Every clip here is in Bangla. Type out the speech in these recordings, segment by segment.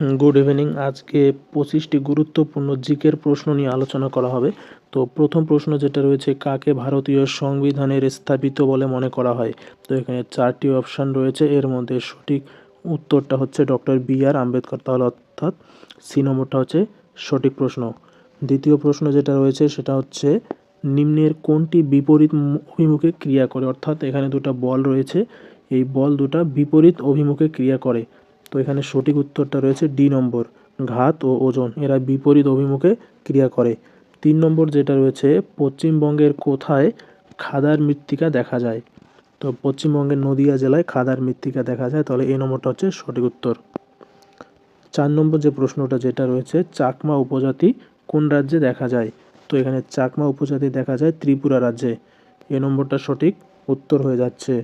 গুড ইভিনিং আজকে পঁচিশটি গুরুত্বপূর্ণ জিকের প্রশ্ন নিয়ে আলোচনা করা হবে। তো প্রথম প্রশ্ন যেটা রয়েছে, কাকে ভারতীয় সংবিধানের স্থাপিত বলে মনে করা হয়? তো এখানে চারটি অপশান রয়েছে। এর মধ্যে সঠিক উত্তরটা হচ্ছে ডক্টর বি আর আম্বেদকর। তাহলে অর্থাৎ সি নম্বরটা হচ্ছে সঠিক প্রশ্ন। দ্বিতীয় প্রশ্ন যেটা রয়েছে, সেটা হচ্ছে নিম্নের কোনটি বিপরীত অভিমুখে ক্রিয়া করে? অর্থাৎ এখানে দুটো বল রয়েছে। এই বল দুটা বিপরীত অভিমুখে ক্রিয়া করে। তো এখানে সঠিক উত্তরটা রয়েছে ডি নম্বর, ঘাত ও ওজন। এরা বিপরীত অভিমুখে ক্রিয়া করে। তিন নম্বর যেটা রয়েছে, পশ্চিমবঙ্গের কোথায় খাদার মৃত্তিকা দেখা যায়? তো পশ্চিমবঙ্গের নদিয়া জেলায় খাদার মৃত্তিকা দেখা যায়, তাহলে এই নম্বরটা হচ্ছে সঠিক উত্তর। চার নম্বর যে প্রশ্নটা যেটা রয়েছে, চাকমা উপজাতি কোন রাজ্যে দেখা যায়? তো এখানে চাকমা উপজাতি দেখা যায় ত্রিপুরা রাজ্যে। এ নম্বরটা সঠিক উত্তর হয়ে যাচ্ছে।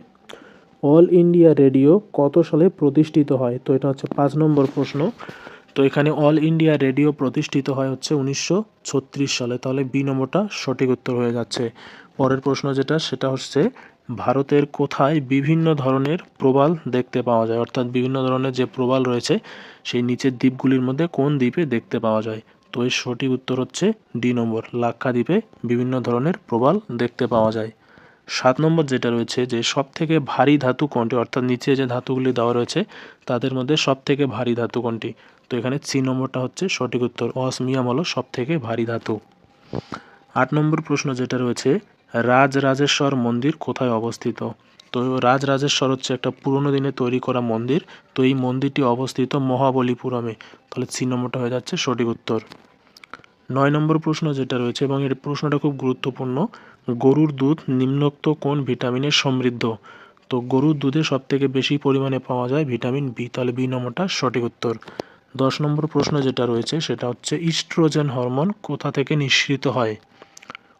অল ইন্ডিয়া রেডিও কত সালে প্রতিষ্ঠিত হয়? তো এটা হচ্ছে পাঁচ নম্বর প্রশ্ন। তো এখানে অল ইন্ডিয়া রেডিও প্রতিষ্ঠিত হয় হচ্ছে উনিশশো ছত্রিশ সালে। তাহলে বি নম্বরটা সঠিক উত্তর হয়ে যাচ্ছে। পরের প্রশ্ন যেটা, সেটা হচ্ছে ভারতের কোথায় বিভিন্ন ধরনের প্রবাল দেখতে পাওয়া যায়? অর্থাৎ বিভিন্ন ধরনের যে প্রবাল রয়েছে, সেই নিচের দ্বীপগুলির মধ্যে কোন দ্বীপে দেখতে পাওয়া যায়? তো এর সঠিক উত্তর হচ্ছে ডি নম্বর। লাক্ষা দ্বীপে বিভিন্ন ধরনের প্রবাল দেখতে পাওয়া যায়। সাত নম্বর যেটা রয়েছে যে সব থেকে ভারী ধাতু কোনটি? অর্থাৎ নিচে যে ধাতুগুলি দেওয়া রয়েছে, তাদের মধ্যে সব থেকে ভারী ধাতু কোনটি? তো এখানে সি নম্বরটা হচ্ছে সঠিক উত্তর। অসমিয়াম হলো সব থেকে ভারী ধাতু। আট নম্বর প্রশ্ন যেটা রয়েছে, রাজরাজেশ্বর মন্দির কোথায় অবস্থিত? তো রাজরাজেশ্বর হচ্ছে একটা পুরনো দিনে তৈরি করা মন্দির। তো এই মন্দিরটি অবস্থিত মহাবলীপুরমে। তাহলে সি নম্বরটা হয়ে যাচ্ছে সঠিক উত্তর। নয় নম্বর প্রশ্ন যেটা রয়েছে এবং এর প্রশ্নটা খুব গুরুত্বপূর্ণ, গরুর দুধ নিম্নোক্ত কোন ভিটামিনে সমৃদ্ধ? তো গরুর দুধে সব থেকে বেশি পরিমাণে পাওয়া যায় ভিটামিন বি, তাহলে বি নম্বরটা সঠিক উত্তর। দশ নম্বর প্রশ্ন যেটা রয়েছে সেটা হচ্ছে ইস্ট্রোজেন হরমোন কোথা থেকে নিঃসৃত হয়?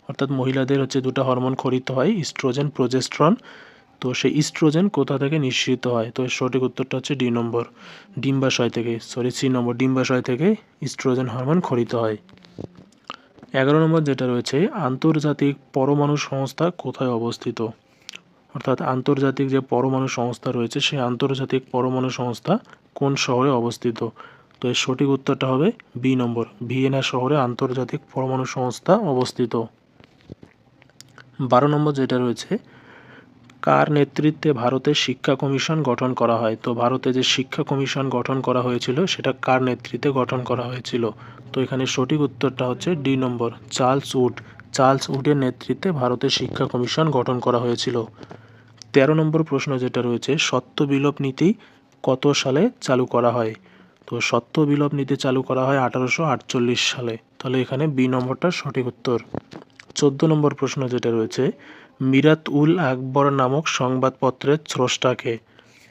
অর্থাৎ মহিলাদের হচ্ছে দুটো হরমোন খরিত হয়, ইস্ট্রোজেন, প্রোজেস্ট্রন। তো সেই ইস্ট্রোজেন কোথা থেকে নিঃসৃত হয়? তো সঠিক উত্তরটা হচ্ছে ডি নম্বর, ডিম্বাশয় থেকে, সরি সি নম্বর, ডিম্বাশয় থেকে ইস্ট্রোজেন হরমোন খরিত হয়। এগারো নম্বর যেটা রয়েছে, আন্তর্জাতিক পরমাণু সংস্থা কোথায় অবস্থিত? অর্থাৎ আন্তর্জাতিক যে পরমাণু সংস্থা রয়েছে, সেই আন্তর্জাতিক পরমাণু সংস্থা কোন শহরে অবস্থিত? তো এর সঠিক উত্তরটা হবে বি নম্বর। ভিয়েনা শহরে আন্তর্জাতিক পরমাণু সংস্থা অবস্থিত। বারো নম্বর যেটা রয়েছে কার নেতৃত্বে ভারতের শিক্ষা কমিশন গঠন করা হয়? তো ভারতে যে শিক্ষা কমিশন গঠন করা হয়েছিল, সেটা কার নেতৃত্বে গঠন করা হয়েছিল? তো এখানে সঠিক উত্তরটা হচ্ছে ডি নম্বর, চার্লস উড। চার্লস উডের নেতৃত্বে ভারতের শিক্ষা কমিশন গঠন করা হয়েছিল। তেরো নম্বর প্রশ্ন যেটা রয়েছে, সত্য বিলোপ নীতি কত সালে চালু করা হয়? তো সত্য বিলোপ নীতি চালু করা হয় আঠারোশো আটচল্লিশ সালে। তাহলে এখানে বি নম্বরটা সঠিক উত্তর। চোদ্দ নম্বর প্রশ্ন যেটা রয়েছে, মিরাত উল আকবর নামক সংবাদপত্রের স্রষ্টাকে।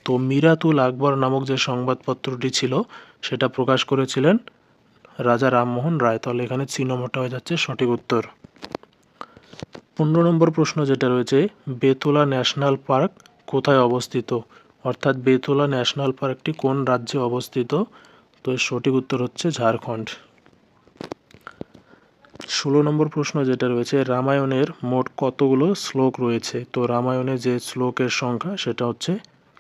তো মিরাত উল আকবর নামক যে সংবাদপত্রটি ছিল, সেটা প্রকাশ করেছিলেন রাজা রামমোহন রায়। তাহলে এখানে নম্বরটা হয়ে যাচ্ছে সঠিক উত্তর। পনেরো নম্বর প্রশ্ন যেটা রয়েছে, বেতলা ন্যাশনাল পার্ক কোথায় অবস্থিত? অর্থাৎ বেতলা ন্যাশনাল পার্কটি কোন রাজ্যে অবস্থিত? তো সঠিক উত্তর হচ্ছে ঝাড়খণ্ড। ষোলো নম্বর প্রশ্ন যেটা রয়েছে রামায়ণের মোট কতগুলো শ্লোক রয়েছে? তো রামায়ণে যে শ্লোকের সংখ্যা সেটা হচ্ছে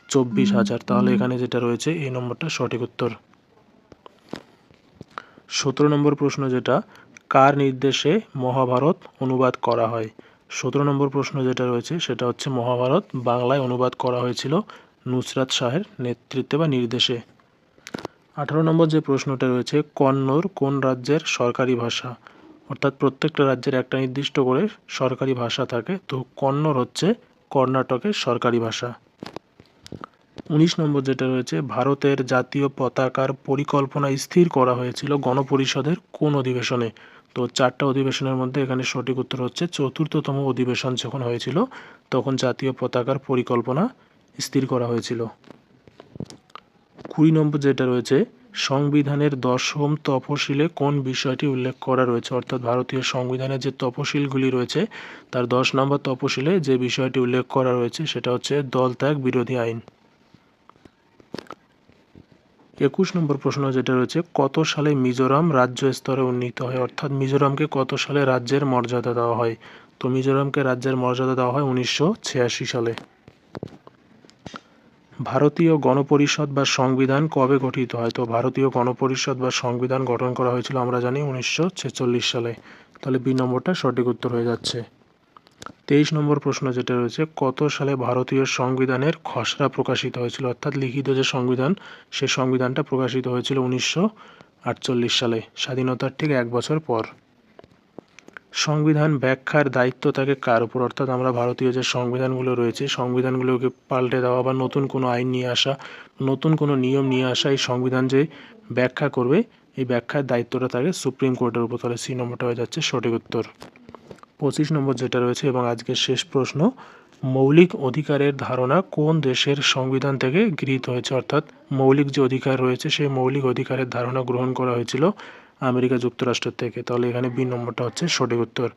চব্বিশ হাজার। তাহলে এখানে যেটা রয়েছে এই নম্বরটা সঠিক উত্তর। সতেরো নম্বর প্রশ্ন যেটা কার নির্দেশে মহাভারত অনুবাদ করা হয়? সতেরো নম্বর প্রশ্ন যেটা রয়েছে সেটা হচ্ছে মহাভারত বাংলায় অনুবাদ করা হয়েছিল নুসরাত শাহের নেতৃত্বে বা নির্দেশে। আঠারো নম্বর যে প্রশ্নটা রয়েছে কন্নড় কোন রাজ্যের সরকারি ভাষা? অর্থাৎ প্রত্যেকটা রাজ্যের একটা নির্দিষ্ট করে সরকারি ভাষা থাকে। তো কন্নড় হচ্ছে কর্ণাটকের সরকারি ভাষা। উনিশ নম্বর যেটা রয়েছে, ভারতের জাতীয় পতাকার পরিকল্পনা স্থির করা হয়েছিল গণপরিষদের কোন অধিবেশনে। তো চারটা অধিবেশনের মধ্যে এখানে সঠিক উত্তর হচ্ছে, চতুর্থতম অধিবেশন যখন হয়েছিল, তখন জাতীয় পতাকার পরিকল্পনা স্থির করা হয়েছিল। কুড়ি নম্বর যেটা রয়েছে সংবিধানের দশম তফসিলে কোন বিষয়টি উল্লেখ করা রয়েছে? অর্থাৎ ভারতীয় সংবিধানের যে তফসিলগুলি রয়েছে, তার দশ নম্বর তফসিলে যে বিষয়টি উল্লেখ করা রয়েছে, সেটা হচ্ছে দল ত্যাগ বিরোধী আইন। একুশ নম্বর প্রশ্ন যেটা রয়েছে, কত সালে মিজোরাম রাজ্য স্তরে উন্নীত হয়? অর্থাৎ মিজোরামকে কত সালে রাজ্যের মর্যাদা দেওয়া হয়? তো মিজোরামকে রাজ্যের মর্যাদা দেওয়া হয় উনিশশো ছিয়াশি সালে। ভারতীয় গণপরিষদ বা সংবিধান কবে গঠিত হয়? তো ভারতীয় গণপরিষদ বা সংবিধান গঠন করা হয়েছিল আমরা জানি উনিশশো ছেচল্লিশ সালে। তাহলে বি নম্বরটা সঠিক উত্তর হয়ে যাচ্ছে। তেইশ নম্বর প্রশ্ন যেটা রয়েছে, কত সালে ভারতীয় সংবিধানের খসড়া প্রকাশিত হয়েছিল? অর্থাৎ লিখিত যে সংবিধান, সে সংবিধানটা প্রকাশিত হয়েছিল উনিশশো আটচল্লিশ সালে, স্বাধীনতার ঠিক এক বছর পর। সংবিধান ব্যাখ্যার দায়িত্ব থাকে কার উপর? অর্থাৎ আমরা ভারতীয় যে সংবিধানগুলো রয়েছে, সংবিধানগুলোকে পাল্টে দেওয়া বা নতুন কোনো আইন নিয়ে আসা, নতুন কোনো নিয়ম নিয়ে আসা এই সংবিধান যে ব্যাখ্যা করবে, এই ব্যাখ্যার দায়িত্বটা থাকে সুপ্রিম কোর্টের উপর, তাহলে সি নম্বরটা হয়ে যাচ্ছে সঠিক উত্তর। পঁচিশ নম্বর যেটা রয়েছে এবং আজকের শেষ প্রশ্ন, মৌলিক অধিকারের ধারণা কোন দেশের সংবিধান থেকে গৃহীত হয়েছে? অর্থাৎ মৌলিক যে অধিকার রয়েছে, সেই মৌলিক অধিকারের ধারণা গ্রহণ করা হয়েছিল আমেরিকা যুক্তরাষ্ট্র থেকে। তাহলে এখানে বি নম্বরটা হচ্ছে সঠিক উত্তর।